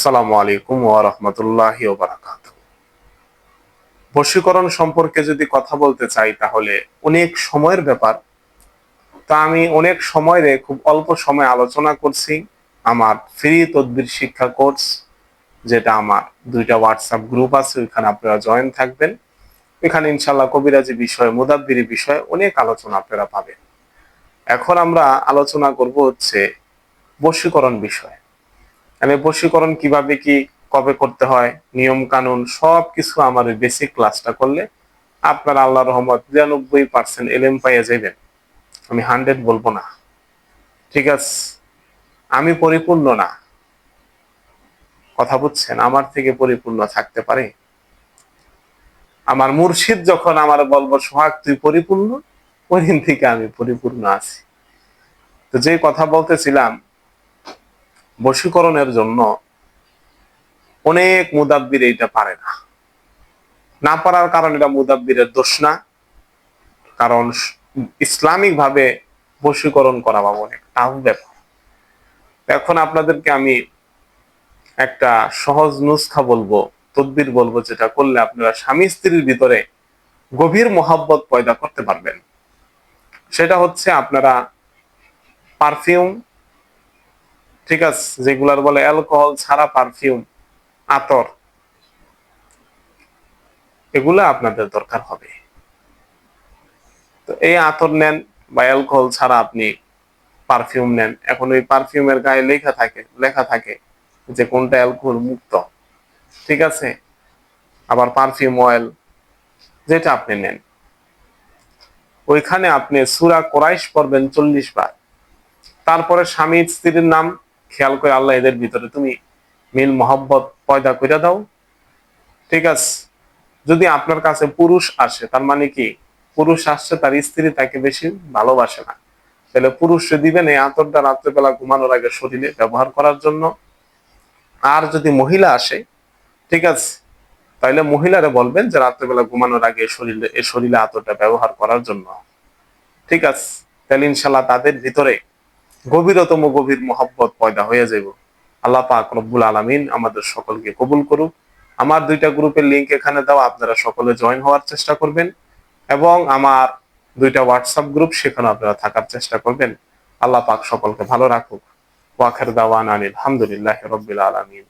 আসসালামু আলাইকুম ওয়া রাহমাতুল্লাহি ওয়া বারাকাতুহু। বশীকরণ সম্পর্কে যদি কথা বলতে চাই তাহলে অনেক সময়ের ব্যাপার। তা আমি অনেক সময় রে খুব অল্প সময় আলোচনা করছি। আমার ফ্রি তদবির শিক্ষা কোর্স, যেটা আমার দুইটা হোয়াটসঅ্যাপ গ্রুপ আছে, ওইখানে আপনারা জয়েন থাকবেন। এখানে ইনশাল্লাহ কবিরাজি বিষয়, মুদাব্বিরি বিষয়ে অনেক আলোচনা আপনারা পাবেন। এখন আমরা আলোচনা করব হচ্ছে বশীকরণ বিষয়। মানে বশীকরণ কীভাবে কি, কবে করতে হয় নিয়ম কানুন সব কিছু আমার বেসিক ক্লাসটা করলে আপনার আল্লাহ রহমত বিরানব্বই পার্সেন্ট এলএম পাইয়ে যাবেন আমি হান্ড্রেড বলব না। ঠিক আছে? আমি পরিপূর্ণ না। কথা বুঝছেন? আমার থেকে পরিপূর্ণ থাকতে পারে? আমার মুর্শিদ যখন আমার বলব, সোহাগ, তুই পরিপূর্ণ? ওই দিন থেকে আমি পরিপূর্ণ আছি। তো যে কথা বলতেছিলাম বশীকরণের জন্য অনেক মুদাব্বির এইটা পারে না। না পারার কারণ এটা মুদাব্বিরের দোষ না। কারণ ইসলামিক ভাবে বশীকরণ করা বা অনেক টাফ ব্যাপার। এখন আপনাদেরকে আমি একটা সহজ নুসখা বলব, তদবির বলব, যেটা করলে আপনারা স্বামী স্ত্রীর ভিতরে গভীর মোহাব্বত পয়দা করতে পারবেন। সেটা হচ্ছে আপনারা পারফিউম ঠিক আছে, যেগুলার বলে অ্যালকোহল ছাড়া পারফিউম আতর, এগুলা আপনাদের দরকার হবে। তো এই আতর নেন বা অ্যালকোহল ছাড়া আপনি পারফিউম নেন। এখন ওই পারফিউমের গায়ে লেখা থাকে লেখা থাকে যে কোনটা অ্যালকোহল মুক্ত, ঠিক আছে? আবার পারফিউম অয়েল যেটা আপনি নেন। ওইখানে আপনি সুরা কোরাইশ পড়বেন চল্লিশ বার। তারপরে স্বামী স্ত্রীর নাম খেয়াল করে আল্লাহ এদের ভিতরে তুমি মিল, মোহাব্বত পয়দা করে দাও। ঠিক আছে? যদি আপনার কাছে পুরুষ আসে, তার মানে কি? পুরুষ আসছে, তার স্ত্রী তাকে বেশি ভালোবাসে না। তাহলে পুরুষে দিবেন, এই আতরটা রাত্রেবেলা ঘুমানোর আগে শরীরে ব্যবহার করার জন্য। আর যদি মহিলা আসে, ঠিক আছে? তাহলে মহিলারা বলবেন যে রাত্রেবেলা ঘুমানোর আগে শরীরে, এই শরীরে আতরটা ব্যবহার করার জন্য। ঠিক আছে? তাহলে ইনশাল্লাহ তাদের ভিতরে গভীরতম গভীর মোহাব্বত পয়দা হয়ে যাব আল্লাহ পাক রব্বুল আলমিন আমাদের সকলকে কবুল করুক। আমার দুইটা গ্রুপের লিঙ্ক এখানে দাও, আপনারা সকলে জয়েন হওয়ার চেষ্টা করবেন এবং আমার দুইটা হোয়াটসঅ্যাপ গ্রুপ সেখানে আপনারা থাকার চেষ্টা করবেন। আল্লাহ পাক সকলকে ভালো রাখুক। ওয়াখের দাওয়ান আনিল আলহামদুলিল্লাহ রব্বুল আলমিন।